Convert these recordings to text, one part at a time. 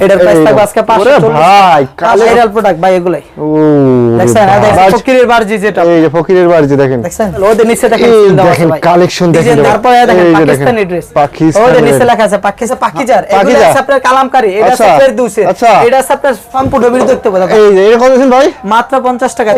এটার প্রাইস থাকবে। আজকে ওরে 540 ভাই, কালে- ভাইরাল প্রোডাক্ট ভাই এগুলাই। ও দেখছেন ফকিরের বারজি যেটা। এই যে ফকিরের বাড়িতে দেখেন। দেখছেন? ওদের নিচে দেখেন তারপরে দেখেন পাকিস্তানি ড্রেস পাকিস্তানি ওদের নিচে লেখা আছে পাকিস্তান পাকিজার। এগুলো। আছে আপনার কালামকারী এটা আছে আচ্ছা, ফেরদৌসের আচ্ছা। এটা আছে আপনার সম্পূর্ণ বিরুদ্ধ দেখতে পাবেন এই যে এরকম আছেন ভাই? মাত্র 50 টাকা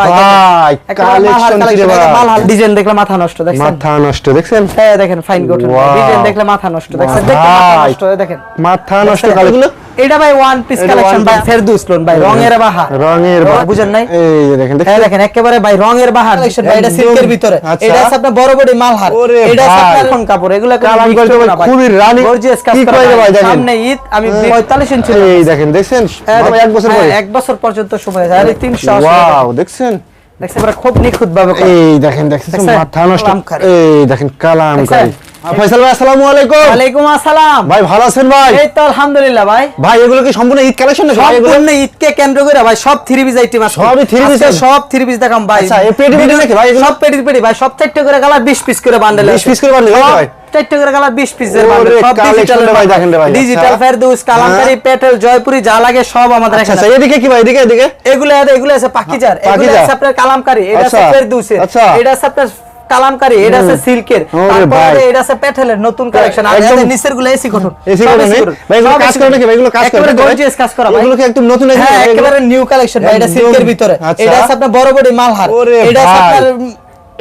ভাই, collection, কি ভাই? মালহার ডিজাইন দেখলে মাথা নষ্ট দেখছেন? মাথা নষ্ট দেখছেন? হ্যাঁ দেখেন ফাইন গঠন. ডিজাইন দেখলে মাথা নষ্ট দেখছেন? দেখতে মাথা। নষ্ট দেখেন। মাথা নষ্ট দেখছেন? এটা ভাই ওয়ান পিস কালেকশন ভাই। ফেরদৌস লোন ভাই রঙের বাহার। রঙের বাহার। বুঝেন নাই? এই যে দেখেন হ্যাঁ দেখেন দেখেন একেবারে ভাই রঙের বাহার। দেখছেন ভাই এটা সিল্কের ভিতরে। আচ্ছা। এটা আছে আপনার বড় বড় মালহার। এটা আছে আপনার কাপড়। এগুলো কালাম করতে ভাই খুবই রানী। গর্জিয়াস কাজ করা ভাই। দেখেন। সামনে ঈদ আমি 45 ইঞ্চি এই দেখেন দেখছেন? হ্যাঁ, এক বছর হ্যাঁ, পরে এক বছর পর্যন্ত সময় আছে। আরে 300 ওয়াও দেখছেন? দেখছেন? এবার খুব নিখুঁত ভাবে এই দেখেন দেখছেন দেখছেন? মাথা নষ্ট। এই দেখেন কালাম কারি ফয়সাল ভাই আসসালামু আলাইকুম। ওয়ালাইকুম আসসালাম। ভাই ভালো আছেন ভাই? এই তো আলহামদুলিল্লাহ ভাই। ভাই এগুলো কি সম্পূর্ণ ঈদ কালেকশন নাকি? সম্পূর্ণ ঈদকে কেন্দ্র করে ভাই সব থ্রি পিস আইটেম আছে। three piece সব থ্রি পিস দেখাম ভাই। আচ্ছা, এই পেটি পেটি নাকি ভাই সব পেটি পেটি ভাই সব চারটে করে কালার 20 পিস করে বান্ডেল 20 piece করে ভাই? চারটে করে কালার 20 পিসের ওরে, বান্ডেল। সব collection ডিজিটাল রে ভাই, দেখেন রে ভাই, ডিজিটাল। ফেরদৌস কালামকারী পেটেল জয়পুরি যা লাগে সব আমাদের আচ্ছা এদিকে কি ভাই এদিকে এদিকে? এগুলো এগুলো আছে পাকিজার এগুলো আছে আপনার কালামকারী এটা আছে ফেরদৌসের। এটা আছে আপনার কালামকারী এটা আছে সিল্কের তারপরে এটা আছে পেটেলের নতুন কালেকশন আর একদম- নিচেরগুলো এসি কটন এসি করে ভাই এগুলো কাজ করে নাকি? ভাই এগুলো কাজ করে একেবারে নাকি ভাই? গর্জিয়াস কাজ করা ভাই। এগুলো কি একদম নতুন এসেছে হ্যাঁ? একেবারে নিউ কালেকশন ভাই। এটা সিল্কের ভিতরে। আচ্ছা। এটা আছে আপনার বড় বড় মালহার। এটা আছে আপনার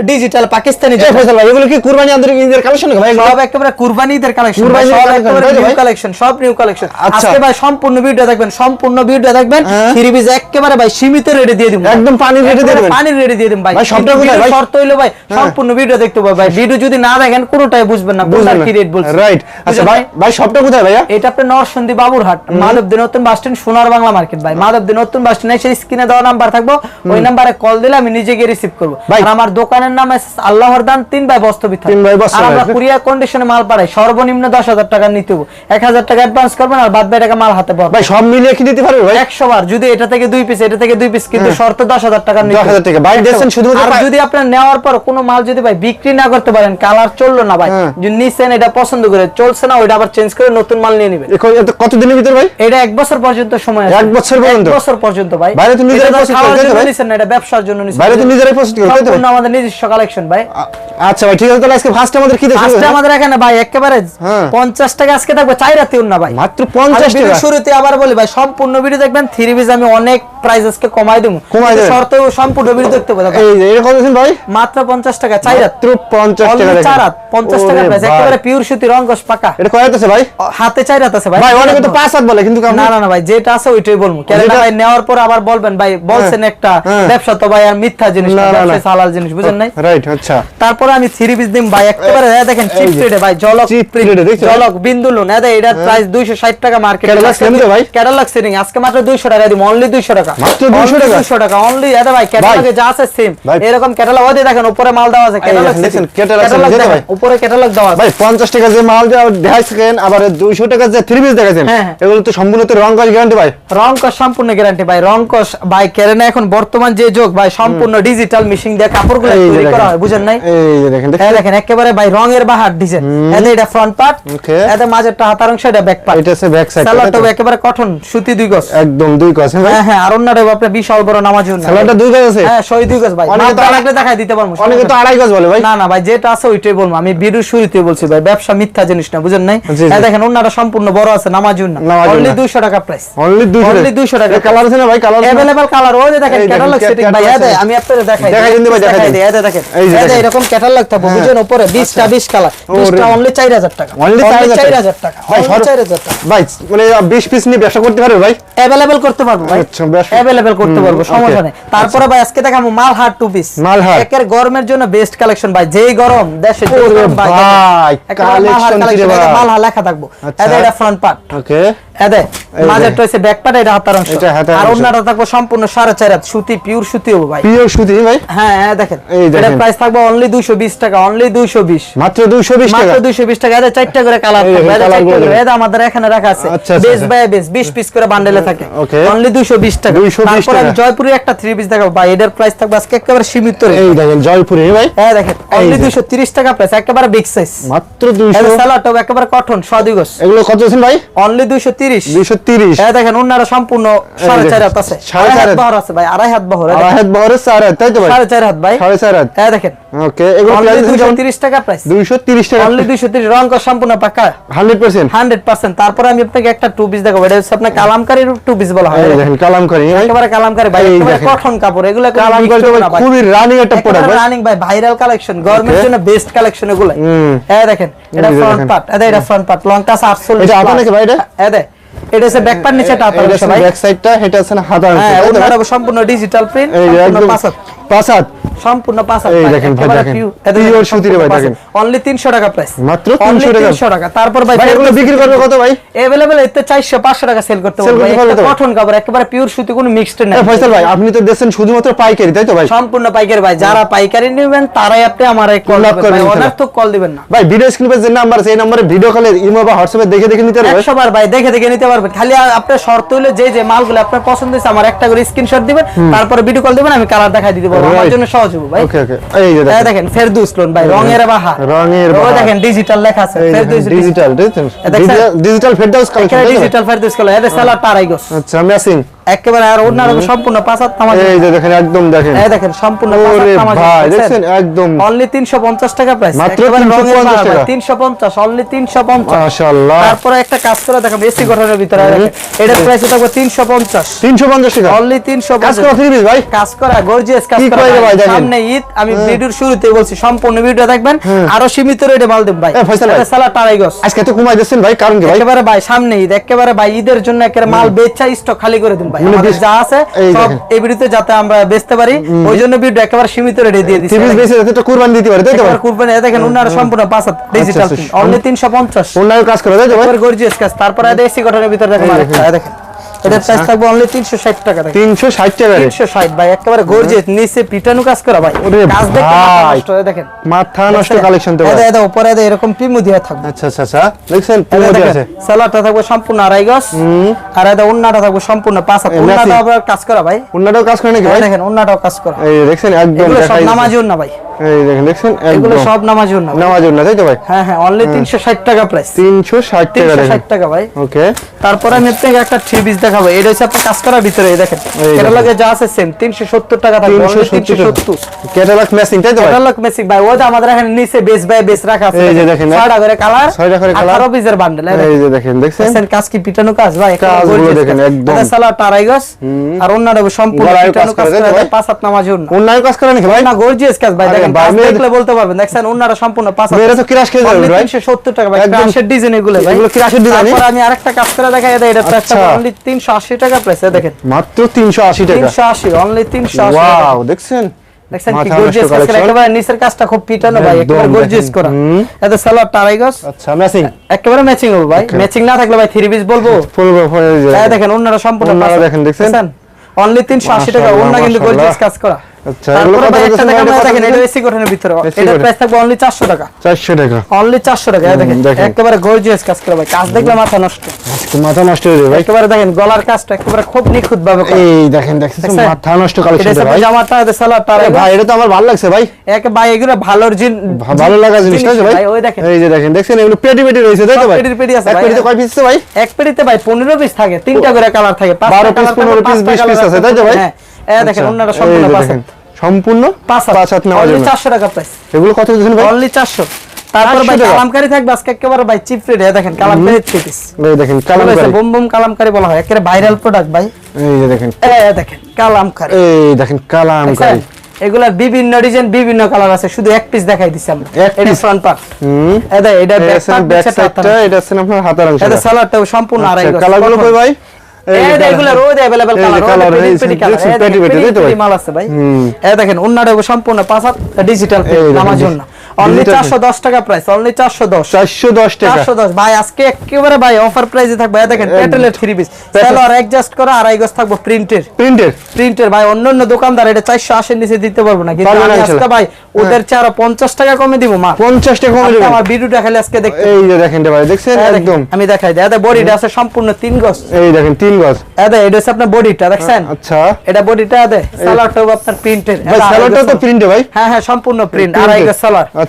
ডিজিটাল পাকিস্তানি এই ফয়সাল ভাই এগুলো কি কুরবানি আন্তরিক ঈদের কালেকশন ভাই? সব একেবারে কুরবানিদের কালেকশন সব একেবারে নিউ কালেকশন সব নিউ কালেকশন আচ্ছা। আজকে ভাই সম্পূর্ণ ভিডিও দেখবেন সম্পূর্ণ ভিডিও দেখবেন হ্যাঁ। থ্রি পিস একেবারে ভাই সীমিত রেটে দিয়ে দিব। একদম পানির rate এ দিয়ে দিবেন? পানির রেটে দিয়ে দিন ভাই। সবটা কোথায় ভাই? শর্ত হইল ভাই সম্পূর্ণ ভিডিও দেখতে হবে ভাই। ভিডিও যদি না দেখেন কোনোটাই বুঝবেন না কোনটার কি রেট বলছে। রাইট আচ্ছা ভাই ভাই? সবটা কোথায় ভাইয়া? এটা আপনার নরসন্দী বাবুরহাট মাধবদী নতুন বাস স্ট্যান্ড সোনার বাংলা মার্কেট ভাই। মাধবদী নতুন বাস স্ট্যান্ড এসে স্ক্রিনে দেওয়া নাম্বার থাকব। ওই নাম্বারে কল দিলে আমি নিজে গিয়ে রিসিভ করব। ভাই। আর আমার দোকানের নাম আল্লাহর দান তিন ভাই বস্তবিথা তিন ভাই বস্ত্র আমরা কুরিয়ার কন্ডিশনে মাল পাঠাই। সর্বনিম্ন দশ হাজার টাকা নিতে হবে। এক হাজার টাকা অ্যাডভান্স করবেন আর বাদ বাকি টাকা মাল হাতে পাবেন ভাই সব মিলিয়ে কি দিতে পারবে ভাই? বার। যদি এটা থেকে দুই পিস এটা থেকে দুই পিস কিন্তু শর্ত টাকা নিতে 10,000 টাকা। ভাই, একশো শুধুমাত্র আর যদি আপনার নেওয়ার পর কোনো মাল যদি ভাই বিক্রি না করতে পারেন কালার চলল না ভাই হ্যাঁ। যদি নিছেন এটা পছন্দ করে চলছে না ওইটা আবার চেঞ্জ করে নতুন মাল নিয়ে নেবেন। এত কত দিনের ভিতর ভাই? এটা এক বছর পর্যন্ত সময় আছে। এক বছর পর্যন্ত? বছর পর্যন্ত ভাই। বাইরে তো নিজেরাই এটা তো process খাওয়ার করে, তাই তো জন্য ভাই? নিছেন না এটা ব্যবসার জন্য নিছেন। বাইরে তো নিজেরাই process করে, তাই তো ভাই? সম্পূর্ণ আমাদের নিজস্ব কালেকশন ভাই। আচ্ছা ভাই ঠিক আছে তাহলে আজকে ফার্স্ট আমাদের কি দেখব আজকে আমাদের এখানে ভাই একেবারে হ্যাঁ। 50 টাকা আজকে থাকবে চাই রাতে না ভাই। মাত্র 50 টাকা। শুরুতে আবার বলি ভাই সম্পূর্ণ ভিডিও দেখবেন থ্রি পিস আমি অনেক প্রাইস আজকে কমাই দেবো। কমাই? শর্ত সম্পূর্ণ ভিডিও দেখতে এই যে ভাই? মাত্র 50 টাকা চাই রাত। মাত্র 50 টাকা। চার হাত 50 টাকা প্রাইস একেবারে পিওর সুতি রঙ্গস পাকা। এটা কয় আছে ভাই? হাতে চাই রাত আছে ভাই। ভাই অনেকে তো পাঁচ হাত বলে কিন্তু না না না ভাই যেটা আছে ওইটাই বলব। কেন ভাই নেওয়ার পর আবার বলবেন ভাই বলছেন একটা হ্যাঁ। ব্যবসা তো ভাই আর মিথ্যা জিনিস না। ব্যবসা হালাল জিনিস বুঝেন নাই রাইট আচ্ছা তারপরে আমি থ্রি পিস দিম ভাই একেবারে দেখেন চিপ। রেটে ভাই জলক? জলক বিন্দুলু না দে এটার প্রাইস 260 টাকা মার্কেট ভাই? ক্যাটালগ আজকে মাত্র 200 টাকা দিম অনলি 200 টাকা মাত্র 200 টাকা? 200 টাকা অনলি এটা ভাই ক্যাটালগে যা আছে সেম এরকম ক্যাটালগ ওই দেখেন উপরে মাল দেওয়া আছে ক্যাটালগ দেখেন, ক্যাটালগ ভাই। উপরে ক্যাটালগ দেওয়া আছে ভাই 50 টাকা যে মাল দেওয়া দেখাইছেন আবার 200 টাকা যে থ্রি পিস দেখাইছেন হ্যাঁ, হ্যাঁ। এগুলো তো সম্পূর্ণ তো রং কাজ গ্যারান্টি ভাই রং কস সম্পূর্ণ গ্যারান্টি ভাই রং কস ভাই কেরেনা এখন বর্তমান যে যোগ ভাই সম্পূর্ণ ডিজিটাল মেশিং দিয়ে কাপড়গুলো তৈরি করা দেখেন। হয় বুঝেন নাই এই যে দেখেন হ্যাঁ দেখেন একেবারে ভাই রঙের বাহার ডিজাইন এতে এটা ফ্রন্ট পার্ট Okay. এতে মাঝেরটা হাতার অংশ এটা ব্যাক পার্ট এটা হচ্ছে ব্যাক সাইড সালোয়ারটা একেবারে কটন সুতি দুই গজ একদম দুই গজ হ্যাঁ ভাই হ্যাঁ হ্যাঁ আর অন্যটা আপনার বিশাল বড় নামাজ সালোয়ারটা দুই গজ আছে হ্যাঁ সই দুই গজ ভাই অনেকে তো মাপটা আড়াই- লাগলে দেখাই দিতে পারবো অনেকে তো আড়াই গজ বলে ভাই না না ভাই যেটা আছে ওইটাই বলবো আমি ভিডিও শুরুতে বলছি ভাই ব্যবসা মিথ্যা জিনিস না বুঝেন নাই জি, জি। হ্যাঁ দেখেন অন্যটা সম্পূর্ণ বড় আছে নামাজুন না নামাজুন অনলি না। 200 টাকা প্রাইস অনলি 200 Only 200 টাকা। কালার আছে না ভাই কালার अवेलेबल কালার ওই যে দেখেন এই দেখেন, ক্যাটালগ cat- সেটিং ভাই catalog এই দেখ, setting। আমি আপনাদের দেখাই দেখাই দিন ভাই, দেখাই দিন। দিই এই যে দেখেন এই যে এই যে দেখেন। এরকম ক্যাটালগ থাকবে হ্যাঁ। বুঝেন উপরে 20 টা 20 কালার 20 টা ওরে। অনলি 4000 টাকা অনলি 4000 4000 টাকা ভাই only সর- 4000 টাকা ভাই মানে 20 পিস নিয়ে ব্যবসা করতে পারবে ভাই अवेलेबल করতে পারবো ভাই আচ্ছা, বেশ- अवेलेबल করতে হুম, পারবো okay. সমস্যা নেই তারপরে ভাই আজকে দেখাবো মালহার টু পিস মালহার। একের গরমের জন্য বেস্ট কালেকশন ভাই যেই গরম দেশে যেই ওরে গরম ভাই ভাই, একেবারে মালহার collection কি রে collection, ভাই? এটা মালহার লেখা থাকবো আচ্ছা। এটা এটা ফ্রন্ট পার্ট ওকে এদে এই মাঝের যে। ব্যাক পার্ট এটা হাতার অংশ। আর অন্যটা থাকব সম্পূর্ণ সাড়ে চার হাত সুতি পিওর সুতি হবে ভাই। পিওর সুতি ভাই? হ্যাঁ হ্যাঁ দেখেন। এটার প্রাইস থাকবে অনলি 220 টাকা অনলি 220 মাত্র 220 মাত্র টাকা? 220 টাকা চারটা করে কালার থাকবে চারটা করে। আমাদের এখানে রাখা আছে। আচ্ছা, আচ্ছা, বেস আচ্ছা। বাই বেস 20 পিস করে বান্ডেলে থাকে. অনলি 220 টাকা। 220 তারপর আমি টাকা। জয়পুরের একটা 3 পিস দেখাবো। ভাই এটার প্রাইস থাকবে আজকে একেবারে সীমিত এই দেখেন জয়পুরে ভাই। হ্যাঁ দেখেন অনলি যে। 230 টাকা প্রাইস একেবারে বিগ সাইজ মাত্র এদের 200 সালোয়ারটা একেবারে কটন সাদি গোস এগুলো কত আছেন ভাই? অনলি 230 তিরিশ। দুইশো তিরিশ। হ্যাঁ দেখেন অন্যরা সম্পূর্ণ সাড়ে চার হাত আছে। সাড়ে আড়াই চার হাত হাত। বহর আছে ভাই আড়াই হাত বহর আড়াই হাত বহরের চার হাত তাই তো ভাই? সাড়ে চার হাত ভাই। সাড়ে চার হাত। হ্যাঁ দেখেন। ওকে এগুলো অনলি দুইশো টাকা প্রাইস দুইশো তিরিশ টাকা অনলি দুইশো তিরিশ রং কর সম্পূর্ণ পাকা। Hundred percent. Hundred percent. তারপরে আমি আপনাকে একটা টু পিস দেখাবো। এটা হচ্ছে আপনার কালামকারীর টু পিস বলা হয়। দেখেন কালাম একেবারে কালামকারী ভাই একেবারে দেখেন। কাপড় এগুলো তো খুবই রানিং একটা প্রোডাক্ট রানিং ভাই। ভাইরাল কালেকশন গরমের জন্য বেস্ট কালেকশন এগুলো হ্যাঁ দেখেন এটা ফ্রন্ট। পার্ট এটা ফ্রন্ট পার্ট লংটা 48 এটা আপনার নাকি ভাই এটা? হ্যাঁ এটা হচ্ছে ব্যাক পার নিচে টাপ এটা ভাই। ব্যাক সাইডটা এটা আছে না হাতা অংশ, হ্যাঁ সম্পূর্ণ ডিজিটাল প্রিন্ট এই পাসাত হাত সম্পূর্ণ পাঁচ হাত এই ভাই, দেখেন ভাই, একেবারে দেখেন। pure- Pure সুতির ভাই, দেখেন। অনলি 300 টাকা প্রাইস মাত্র 300 টাকা। 300 টাকা তারপর ভাই ভাই এগুলো বিক্রি করবে কত ভাই अवेलेबल এতে 400 500 টাকা সেল করতে Sell পারবো করতে ভাই পারবে একটা তো? কটন কাপড় একেবারে পিওর সুতি কোনো মিক্সড নাই এ, ফয়সাল ভাই আপনি তো দেখছেন শুধুমাত্র পাইকারি তাই তো ভাই সম্পূর্ণ পাইকারি ভাই যারা পাইকারি নেবেন তারাই আপনি আমার কল Contact করবেন করবেন, ভাই ইনশাআল্লাহ। অনার তো কল দিবেন না ভাই ভিডিও স্ক্রিনে যে নাম্বার আছে এই নম্বরে ভিডিও কলে ইমো বা হোয়াটসঅ্যাপে দেখে দেখে নিতে পারবে একশো বার ভাই দেখে দেখে নিতে পারবেন খালি আ- আপনার শর্ত হলে যে যে মালগুলো আপনার পছন্দ হয়েছে আমার একটা করে স্ক্রিনশট দিবেন তারপরে ভিডিও কল দিবেন আমি কালার দেখাই দিতে পারবো আমার Right. জন্য সহজ হবে ভাই। ওকে ওকে এই যে দেখেন। দেখেন ফেরদৌস লোন ভাই রঙের বাহার। রঙের বাহার। দেখেন ডিজিটাল লেখা আছে। ফেরদৌস ডিজিটাল দেখছেন? এ দেখছেন? ডিজিটাল ফেরদাউস কালেকশন ডিজিটাল ফেরদৌস কল এটা সালার টারাই আচ্ছা ম্যাচিং একেবারে আর সম্পূর্ণ পাঁচ হাত তামাজ এই যে দেখেন একদম দেখেন। এই দেখেন সম্পূর্ণ ওরে ভাই দেখছেন? একদম। অনলি 350 টাকা প্রাইস মাত্র 350 টাকা। 350 অনলি 350 মাশাআল্লাহ। তারপরে একটা কাজ করে এসি গঠনের ভিতরে দেখেন এটার প্রাইস থাকবে 350 350 টাকা? অনলি কাজ করা 350 ভাই। কাজ করা গর্জিয়াস কাজ করা ভাই। দেখেন। সামনে ঈদ আমি ভিডিওর শুরুতে বলছি সম্পূর্ণ ভিডিও দেখবেন। আরও সীমিত রেটে মাল দেব ভাই। সালা টারাই গস আজকে তো কমাই দিচ্ছেন ভাই কারণ কি ভাই? একেবারে ভাই সামনে ঈদ একেবারে ভাই ঈদের জন্য একেবারে মাল বেচা স্টক খালি করে দিন ভাই। আমাদের যা আছে এই সব এই ভিডিওতে যাতে আমরা বেচতে পারি ওই জন্য ভিডিও একেবারে সীমিত রেটে দিয়ে দিচ্ছি থ্রি বেশি যাতে কুরবানি দিতে পারে তাই তো ভাই? একেবারে কুরবানি দেখেন উনারা সম্পূর্ণ পাঁচ ডিজিটাল আচ্ছা, অনলি 350 অনলাইন কাজ করে তাই তো গর্জিয়াস কাজ। তারপরে গঠনের ভিতরে দেখেন দেখেন। এটার প্রাইস থাকবে অনলি 360 টাকা দেখেন। 360 টাকা 360 ভাই একেবারে গর্জিয়াস নিচে পিটানো কাজ করা ভাই। কাজ দেখতে নষ্ট দেখেন। মাথা নষ্ট কালেকশন তো ভাই। দেখেন, উপরে দেখেন, এরকম পিমু দিয়ে থাকবে। আচ্ছা আচ্ছা আচ্ছা দেখছেন? এই পুরো আছে। সালোয়ারটা থাকবে সম্পূর্ণ আড়াই গজ। আর এটা উন্নাটা থাকবে সম্পূর্ণ পাঁচ হাত। উন্নাটা আবার কাজ করা ভাই। অন্যটাও কাজ করে নাকি ভাই? দেখেন উন্নাটাও কাজ করা। এই দেখছেন একদম সব নামাজি উন্না ভাই। এই দেখেন দেখছেন? এগুলো সব নামাজি উন্না নামাজ না তাই তো ভাই? হ্যাঁ হ্যাঁ অনলি 360 টাকা প্রাইস 360 টাকা দেখেন। 360 টাকা ভাই। ওকে তারপরে আমি আপনাকে একটা থ্রি পিস দেখাবো। এটা হচ্ছে আপনার কাজ করার ভিতরে দেখেন। এটা যা আছে সেম 370 টাকা থাকবে 370 ক্যাটালগ ম্যাচিং তাই তো ভাই? এটা ভাই। ওটা আমাদের এখানে নিচে বেস বাই বেস রাখা আছে এই যে দেখেন, করে কালার ছয়টা করে colour। 18 পিসের বান্ডেল এই যে দেখেন দেখছেন? দেখছেন কাজ কি? পিটানো কাজ ভাই কাজগুলো দেখেন, একদম। এটা গজ আর অন্যটা সম্পূর্ণ পিটানো কাজ করে, পাঁচ হাত নামাজ অন্য। অন্যায় কাজ করে নাকি ভাই? না গর্জিয়াস কাজ ভাই দেখেন ভাই, দেখলে বলতে পারবেন। দেখছেন সম্পূর্ণ পাঁচ হাত মেয়েরা তো কিরাশ খেয়ে যাবে ভাই। 370 টাকা ভাই ক্রাশের ডিজাইন এগুলো ভাই। এগুলো ক্রাশের? তারপর আমি আরেকটা কাজ করে দেখাই এটা এটা আচ্ছা। অনলি 380 টাকা প্রাইস দেখেন। মাত্র 380 টাকা। 380 অনলি 380 ওয়াও দেখছেন? দেখছেন কি গর্জিয়াস কাজ একেবারে নিচের কাজটা খুব পিটানো ভাই একেবারে গর্জিয়াস করা। হুম। সালোয়ার টারাই আচ্ছা ম্যাচিং একেবারে ম্যাচিং হবে ভাই। ম্যাচিং না থাকলে ভাই থ্রি পিস বলব। ফুল ফুল এই দেখেন অন্যরা সম্পূর্ণ দেখেন, দেখছেন? অনলি 380 টাকা অন্য কিন্তু গর্জিয়াস কাজ করা। আচ্ছা, এগুলো কত ভাই একটা বলছেন দেখাবো, ভাই, এটা দেখেন এটা এসি গঠনের ভিতরে। AC প্রাইস থাকবে অনলি 400 টাকা। 400 টাকা। অনলি 400 টাকা দেখেন দেখেন। একেবারে গর্জিয়াস কাজ করা ভাই। কাজ দেখলে মাথা নষ্ট। মাথা নষ্ট হয়ে যাবে একেবারে দেখেন গলার কাজটা একেবারে খুব নিখুঁত ভাবে এই দেখেন দেখছেন দেখছেন? মাথা নষ্ট কালেকশন হচ্ছে ভাই। জামাটা এটা সালোয়ার ভাই এটা তো আমার ভালো লাগছে ভাই। এক ভাই এগুলো ভালোর জিন ভালো লাগা জিনিস তাই ভাই? ওই দেখেন। এই যে দেখেন দেখছেন? এগুলো পেটি পেটি রয়েছে তাই তো ভাই? পেটির পেটি আছে এক পেটিতে কয় পিস আছে ভাই? এক পেটিতে ভাই পনেরো পিস থাকে তিনটা করে কালার থাকে। 12 piece, 15 piece, 20 piece আছে, তাই তো ভাই? হ্যাঁ। এই দেখেন আচ্ছা, সম্পূর্ণ দেখেন, সম্পূর্ণ পাঁচ পাঁচ হাত নেওয়ার অনলি জন্য টাকা প্রাইস এগুলো কত দিচ্ছেন ভাই? অনলি চারশো। তারপর ভাই কালামকারি থাকবে আজকে একেবারে ভাই চিপ রেট দেখেন কালামকারি থ্রি এই দেখেন কালামকারী। বুম বুম কালামকারি বলা হয় একেবারে ভাইরাল প্রোডাক্ট ভাই। এই যে দেখেন। এ দেখেন কালামকারি। এই দেখেন কালামকারী। এগুলার বিভিন্ন ডিজাইন বিভিন্ন কালার আছে শুধু এক পিস দেখাই দিছি আমরা। এটা? ফ্রন্ট পার্ট হুম। এটা এটা এটা ব্যাক আছে পার্ট ব্যাক ব্যাক সাইডটা সাইডটা এটা আছে আপনার হাতার অংশ এটা সালোয়ারটাও সম্পূর্ণ আড়াই কালারগুলো কই ভাই? সম্পূর্ণ পাঁচ হাজার ডিজিটাল আমার জন্য অনলি 410 টাকা প্রাইস অনলি 410 410 টাকা। 410 ভাই আজকে একেবারে ভাই অফার প্রাইসে থাকবে। দেখেন পেটেলের থ্রি পিস সেলর অ্যাডজাস্ট করা আড়াই গজ থাকবে প্রিন্টের প্রিন্টের প্রিন্টের ভাই অন্য অন্য দোকানদার এটা 480 এর নিচে দিতে পারব না। কিন্তু আজকে ভাই ওদের চেয়ে আরও 50 টাকা কমে দিব মা। 50 টাকা কমে দেবেন। আমার ভিডিওটা খালি আজকে দেখতে। এই যে দেখেন ভাই দেখছেন? একদম। আমি দেখাই দিই। এটা বডিটা আছে সম্পূর্ণ তিন গজ। এই দেখেন তিন গজ। এটা এটা হচ্ছে আপনার বডিটা দেখছেন? আচ্ছা। এটা বডিটা দে সালোয়ারটাও আপনার প্রিন্টের ভাই সালোয়ারটা তো প্রিন্টে ভাই। হ্যাঁ হ্যাঁ সম্পূর্ণ প্রিন্ট। আড়াই গজ সালোয়ার আচ্ছা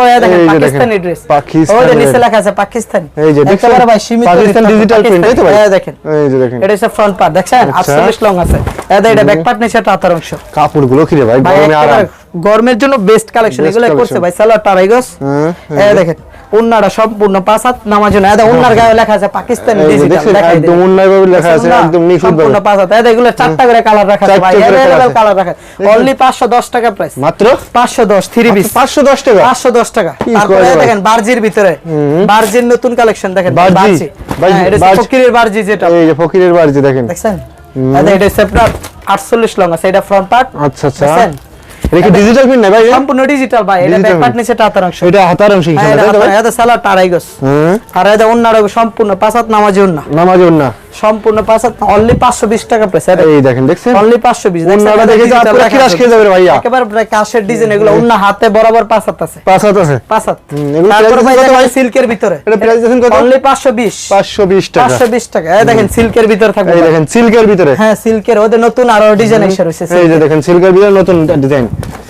তারপরে দেখেন এই যে দেখেন, পাকিস্তানি ড্রেস পাকিস্তানি ওই নিচে লেখা আছে পাকিস্তানি। এই যে একেবারে ভাই সীমিত পাকিস্তান রেট, digital print, তো ভাই? হ্যাঁ দেখেন। এই যে দেখেন। এটা হচ্ছে ফ্রন্ট পার্ট দেখছেন। 48 লং আছে। এটা এটা ব্যাক পার্ট নিচে টাতার অংশ। কাপড়গুলো কি রে ভাই ভাই গরমে আরাম। গরমের জন্য বেস্ট কালেকশন এগুলো করছে ভাই। সালোয়ার টারাইগস হ্যাঁ, দেখেন উন্নাটা সম্পূর্ণ পাঁচ হাত নামার জন্য এটা উন্নার গায়ে লেখা আছে পাকিস্তানি এই যে ডিজিটাল দেখছেন, দেখাই একদম উন্নয় ভাবে লেখা আছে, একদম নিখুঁত সম্পূর্ণ ভাবে। পাঁচ হাত এটা এগুলো চারটা করে কালার রাখা আছে ভাই চারটে করে colour अवेलेबल আছে। কালার রাখা অনলি 510 টাকা প্রাইস মাত্র 510 থ্রি পিস পাঁচশো দশ টাকা পাঁচশো দশ টাকা কি তারপরে করে ভাই? দেখেন বার্জির ভিতরে বার্জির নতুন কালেকশন দেখেন বার্জি? বার্জি বার্জি, হ্যাঁ, এটা হচ্ছে বার্জি। ফকিরের বার্জি যেটা এই যে ফকিরের বাড়িতে দেখেন দেখছেন এটা এটা হচ্ছে আপনার আটচল্লিশ লং আছে এটা ফ্রন্ট পার্ট আচ্ছা আচ্ছা দেখছেন? এটা কি ডিজিটাল প্রিন্ট না ভাই সম্পূর্ণ ডিজিটাল ভাই এটা ব্যাক পার্ট নিচে টাতার অংশ এটা হাতার অংশ হ্যাঁ, এটা তো এটা সালা টারাই গস হ্যাঁ। আর এটা অন্যার সম্পূর্ণ পাঁচাত নামাজে ওন্না নামাজ না সম্পূর্ণ পাঁচ অনলি পাঁচশো বিশ টাকা প্রাইস এই দেখেন দেখছেন? অনলি দেখে যে খেয়ে যাবে ভাইয়া। একেবারে কাশের ডিজাইন এগুলো অন্য হাতে বরাবর পাঁচ হাত আছে। পাঁচ হাত আছে? পাঁচ হাত। তারপরে ভাই সিল্কের ভিতরে। এটা প্রাইস দেখেন কত? অনলি পাঁচশো বিশ। পাঁচশো বিশ টাকা। পাঁচশো বিশ টাকা। এই দেখেন সিল্কের ভিতরে থাকবে এই দেখেন সিল্কের ভিতরে। হ্যাঁ সিল্কের ওদের নতুন আরও ডিজাইন এসে রয়েছে এই যে দেখেন সিল্কের ভিতরে নতুন ডিজাইন হ্যাঁ।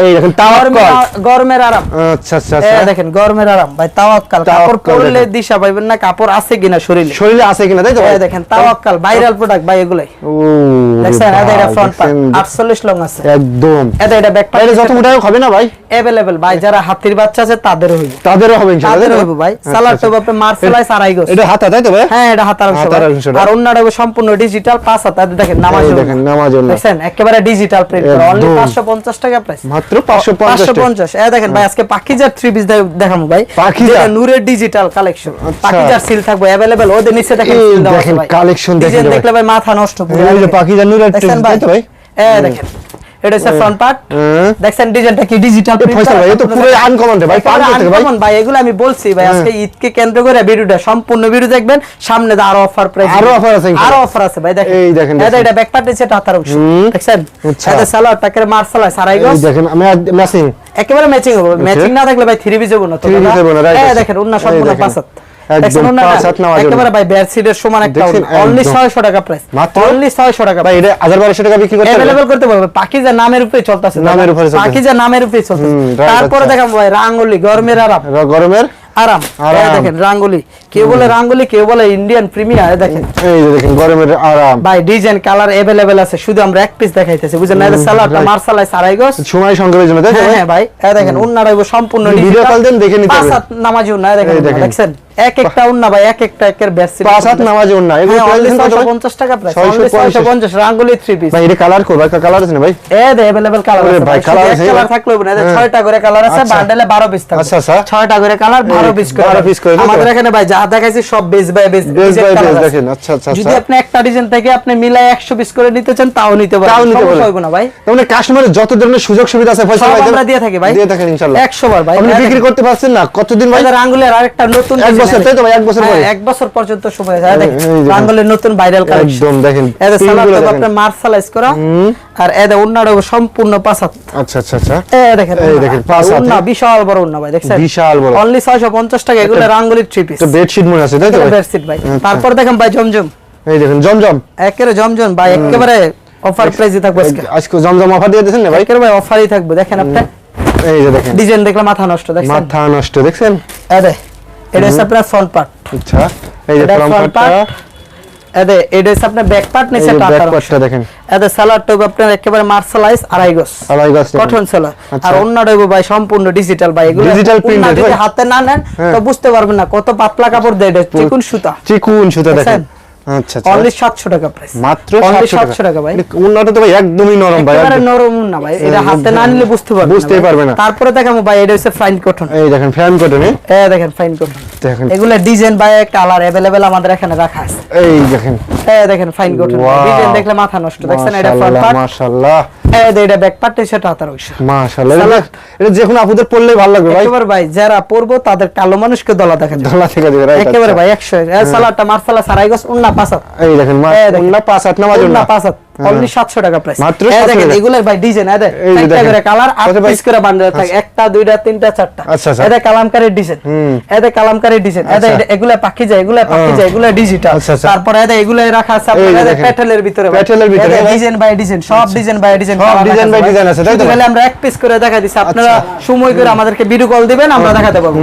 এই দেখেন তাওয়াক্কাল গরমের আ- গরমের আরাম আচ্ছা আচ্ছা এই আচ্ছা দেখেন গরমের আরাম ভাই তাওয়াক্কাল কাপড় তাওয়াক্কাল পরলে দেখেন। দিশা পাইবেন না কাপড় আছে কিনা শরীরে শরীরে আছে কিনা তাই তো ভাই এই দেখেন তাওয়াক্কাল ভাইরাল প্রোডাক্ট ভাই এগুলাই ও দেখছেন এটা এটা ফ্রন্ট পার্ট দেখছেন, 48 লং আছে একদম এটা এটা ব্যাক এটা যত পার্ট উঠায় হবে না ভাই अवेलेबल ভাই যারা হাতির বাচ্চা আছে তাদের হইব তাদেরও হবে ইনশাআল্লাহ তাদের তাই তো? হইব ভাই আচ্ছা, সালাদ আচ্ছা। তো আপনি মার্সেলাইস আড়াই গজ এটা হাতা তাই তো ভাই হ্যাঁ এটা হাতার অংশ হাতার ভাই। অংশটা। আর অন্যটা হবে সম্পূর্ণ ডিজিটাল পাঁচ হাত আর দেখেন নামাজ এই দেখেন, নামাজ ওড়না। দেখছেন একেবারে ডিজিটাল প্রিন্ট করা অনলি একদম। 550 টাকা প্রাইস মাত্র 550 টাকা। 550 এই দেখেন ভাই আজকে পাকিজার থ্রি পিস দেখামু ভাই পাকিজা? যেটা নূরের ডিজিটাল কালেকশন আচ্ছা। পাকিজার সিল থাকবে अवेलेबल ওদের নিচে দেখেন এই seal দেওয়া আছে দেখেন, ভাই। collection দেখেন Design ভাই। দেখলে ভাই মাথা নষ্ট পুরো এই যে দেখেন। পাকিজা নূরের দেখছেন তাই তো ভাই? এই দেখেন এটা হচ্ছে ফ্রন্ট পার্ট দেখছেন ডিজাইনটা কি ডিজিটাল ফয়সাল ভাই, তো পুরো uncommon রে ভাই, করতে ভাই। ভাই এগুলো আমি বলছি ভাই আজকে ঈদকে কেন্দ্র করে ভিডিওটা সম্পূর্ণ ভিডিও দেখবেন সামনে আরও অফার প্রাইস আরও offer আছে আরও অফার আছে ভাই দেখেন। এই দেখেন, এটা এটা ব্যাক পার্ট নিচে টাতার অংশ। দেখছেন। এটা সালোয়ার টাকের মার্শাল সারাই এই গজ। দেখেন আমি ম্যাচিং একেবারে ম্যাচিং হবে। ম্যাচিং না থাকলে ভাই থ্রি পিস হবে না তো হবে না, আছে। দেখেন উন্না এই সম্পূর্ণ। পাঁচ একদম দেখছেন উন্নাটা? পাঁচ হাত নেওয়ার জন্য। একেবারে ভাই বেডশিটের সমান একটা অনলি 600 টাকা প্রাইস মাত্র? অনলি 600 টাকা ভাই এটা টাকা বিক্রি করতে হবে? অ্যাভেলেবল করতে পারবে পাকিজা নামের উপরে চলতেছে নামের উপরে। পাকিজা নামের উপরে চলতেছে তারপরে। দেখাম ভাই রাঙ্গুলি গরমের আরাম গরমের আরাম। দেখেন রাঙ্গুলি কেউ বলে রাঙ্গুলি কেউ বলে ইন্ডিয়ান প্রিমিয়ার দেখেন এই যে দেখেন গরমের আরাম ভাই ডিজাইন কালার अवेलेबल আছে শুধু আমরা এক পিস দেখাইতেছি বুঝেন না এটা সালাডটা right. মার্শালাই সারাই গজ সময় সংগ্রহের জন্য তাই তো হ্যাঁ ভাই? হ্যাঁ ভাই এই দেখেন উন্নাটা হইবো সম্পূর্ণ ভিডিও digital। কল দেন, দেখে নিতে পাঁচ পারবেন। হাত নামাজি উন্না এই দেখেন এই উন্না, দেখেন। দেখছেন এক একটা উন্না ভাই এক একটা একের বেস্ট পাঁচ হাত নামাজ ওর না এগুলো price দিন কত ভাই? 650 টাকা প্রাইস 650 650 রাঙ্গুলি থ্রি পিস ভাই এটা কালার করবা কালার আছে না ভাই এ দে अवेलेबल কালার ওরে আছে ভাই, ভাই colour কালার আছে, আছে কালার এবার? থাকলো না এদের হ্যাঁ। ছয়টা করে কালার আছে আচ্ছা। বান্ডেলে 12 পিস থাকবে আচ্ছা, আচ্ছা। ছয়টা করে কালার 12 পিস করে 12 piece করে, তাই তো? আমাদের এখানে ভাই যা দেখাইছি সব base by base Base by base দেখেন, আচ্ছা, আচ্ছা, যদি আচ্ছা। আপনি একটা ডিজাইন থেকে আপনি মিলাই 100 পিস করে নিতে চান তাও নিতে পারেন তাও নিতে সমস্যা পারবেন। না ভাই। তার মানে কাস্টমারের যত ধরনের সুযোগ সুবিধা আছে ফয়সাল ভাই আমরা দিয়ে থাকি ভাই। দিয়ে থাকেন ইনশাআল্লাহ। 100 বার ভাই। আপনি বিক্রি করতে পারছেন না? কতদিন ভাই? আমাদের আঙ্গুলের আরেকটা নতুন এক বছর, তাই তো ভাই? এক বছর হ্যাঁ, পরে? এক বছর পর্যন্ত সময় আছে। দেখেন আঙ্গুলের নতুন ভাইরাল কালেকশন একদম দেখেন এদের সালাদ তিনগুলো তো দেখেন। আপনার মার্শালাইজ করা। আর এদের উন্নাটা সম্পূর্ণ আচ্ছা আচ্ছা আচ্ছা। দেখেন এই দেখেন, হাতে। বিশাল বড় ভাই দেখছেন? বিশাল বড়। অনলি 650 টাকা এগুলো রাঙ্গুলির থ্রি পিস তো বেডশিট মনে আছে তাই তো? বেডশিট ভাই। আচ্ছা। তারপর দেখেন ভাই জমজম। এই দেখেন জমজম। একেবারে জমজম ভাই একেবারে অফার প্রাইসে থাকবে আজকে। আজকে জমজম অফার দিয়ে দিয়েছেন না ভাই? একেবারে ভাই অফারই থাকবে দেখেন আপনি। এই যে দেখেন। ডিজাইন দেখলে মাথা নষ্ট দেখছেন? মাথা নষ্ট দেখছেন? দে এটা হচ্ছে আপনার ফ্রন্ট পার্ট আচ্ছা এই যে ফ্রন্ট পার্ট পার্টটা। এদে এটা হচ্ছে আপনার ব্যাক পার্ট নিচে টাকা পার্টটা দেখেন। এদে সালার টপ আপনার একেবারে মার্শালাইজ আড়াই গজ। আড়াই গজ কটন সেলার আচ্ছা। আর অন্য ডইব ভাই সম্পূর্ণ ডিজিটাল ভাই এগুলো ডিজিটাল প্রিন্ট যদি হাতে না নেন হ্যাঁ। তো বুঝতে পারবেন না কত পাতলা কাপড় দেয় এটা চিকুন সুতা। চিকুন সুতা দেখেন? আচ্ছা আচ্ছা অনলি 700 টাকা প্রাইস মাত্র অনলি 700 700 টাকা ভাই উন্নত তো ভাই একদমই নরম ভাই একেবারে একদম। নরম না ভাই এটা হাতে না নিলে বুঝতে পারবে বুঝতেই পারবে না। তারপরে দেখাবো ভাই এটা হচ্ছে ফাইন কটন এই দেখেন ফ্যান কটনে এ দেখেন ফাইন কটন দেখেন এগুলো ডিজাইন বাই কালার अवेलेबल আমাদের এখানে রাখা আছে এই দেখেন এ দেখেন ফাইন কটন Wow. ডিজাইন দেখলে মাথা নষ্ট দেখছেন এটা ফ্রন্ট মাশাআল্লাহ পার্ট মাশাআল্লাহ এ দে এটা ব্যাক পার্ট সেটা হাতার অংশ মাশাআল্লাহ এটা এটা যে কোনো আপুদের পড়লেই ভালো লাগবে ভাই। একেবারে ভাই যারা পড়ব তাদের কালো মানুষকে দলা দিবে রাইট একেবারে ভাই 100 এ সালাটা মারসালা সারাই গছ উন্না পাসাত এই দেখেন। উন্না নামাজ পাসাত অনলি 700 টাকা প্রাইস মাত্র দেখেন। এগুলোর ভাই ডিজাইন এ এই যে দেখেন দেখেন। করে কালার আট পিস করে বান্ডেল থাকে একটা দুইটা তিনটা চারটা। আচ্ছা, আচ্ছা। এটা কালামকারী ডিজাইন ডিজাইন আচ্ছা। এগুলা পাখি যায় এগুলা পাখি যায় এগুলা ডিজিটাল আচ্ছা, আচ্ছা। এগুলা রাখা আছে দেখেন। প্যাটেলের ভিতরে প্যাটেলের ভিতরে, ডিজাইন বাই ডিজাইন সব ডিজাইন বাই ডিজাইন সব design by design আছে, তাই তো? তাহলে আমরা এক পিস করে দেখা দিছি আপনারা আচ্ছা। সময় করে আমাদেরকে ভিডিও কল দিবেন আমরা দেখাতে পারব।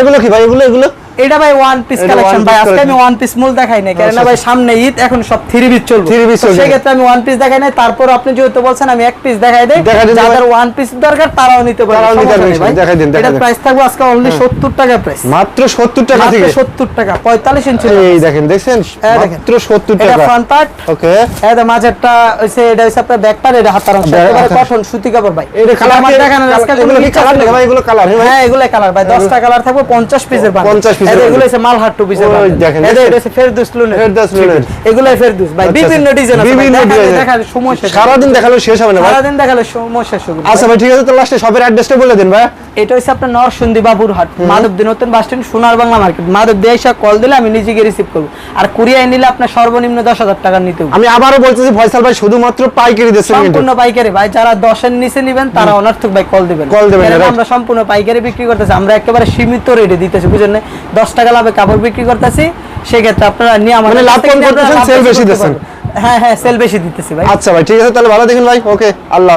এগুলো কি ভাই এগুলো এগুলো? এটা ভাই ওয়ান পিস কালেকশন ভাই। আজকে আমি ওয়ান পিস মূল দেখাই নাই। আচ্ছা, ভাই সামনে ঈদ এখন সব থ্রি পিস চলবে। Piece তো চলবে। সেক্ষেত্রে আমি ওয়ান পিস দেখাই নাই তারপর আপনি যেহেতু বলছেন আমি এক পিস দেখাই দেই। যাদের ওয়ান পিস দরকার তারাও নিতে পারবে তারাও নিতে ভাই। দেখাই দিন, দিন। প্রাইস থাকবে আজকে অনলি 70 টাকা প্রাইস মাত্র 70 টাকা থেকে। 70 টাকা 45 ইঞ্চি এই দেখেন দেখছেন? মাত্র 70 এটা ফ্রন্ট পার্ট ওকে। এটা মাঝেরটা হইছে এটা হইছে আপনার ব্যাক পার্ট এটা হাতার অংশ। একেবারে আচ্ছা। কটন সুতি কাপড় ভাই। এটা কালার আমার দেখানোর আজকে এগুলো কি কালার। ভাই? এগুলো কালার হ্যাঁ এগুলো কালার ভাই। 10টা কালার থাকবে 50 পিসের বান্ডেল 50 piece এর এগুলো হচ্ছে মালহার টু পিসের দেখেন, এটা হচ্ছে ফেরদৌস লুনের ফেরদৌস লুনের। এগুলাই ফেরদৌস ভাই। আচ্ছা, বিভিন্ন আচ্ছা। ডিজাইন আছে বিভিন্ন বিভিন্ন ডিজাইন দেখার সময় শেষ সারাদিন দেখাল শেষ হবে না ভাই? সারাদিন দেখালে সময় শেষ হবে। আচ্ছা ভাই ঠিক আছে তো লাস্টে শপের অ্যাড্রেসটা বলে দিন ভাই। এটা হচ্ছে আপনার নরসিংদী বাবুরহাট মাধবদী নতুন বাস স্ট্যান্ড সোনার বাংলা মার্কেট মাধবদী এসে কল দিলে আমি নিজে গিয়ে রিসিভ করব। আর কুরিয়ায় নিলে আপনার সর্বনিম্ন দশ হাজার টাকা নিতে হবে। আমি আবারও বলতেছি ফয়সাল ভাই শুধুমাত্র পাইকারি সম্পূর্ণ পাইকারি ভাই। যারা দশের নিচে নিবেন তারা অনার্থক ভাই কল দিবেন। দিবেন, আমরা সম্পূর্ণ পাইকারি বিক্রি করতেছি। আমরা একেবারে সীমিত রেটে দিতেছি বুঝলেন না? দশ টাকা লাভে কাপড় বিক্রি করতেছি সেক্ষেত্রে আপনারা নিয়ে আমাদের মানে লাভ কম করতেছেন, সেল বেশি দিচ্ছেন। হ্যাঁ হ্যাঁ সেল বেশি দিতেছি ভাই আচ্ছা ভাই ঠিক আছে তাহলে ভালো দেখুন ভাই ওকে আল্লাহ।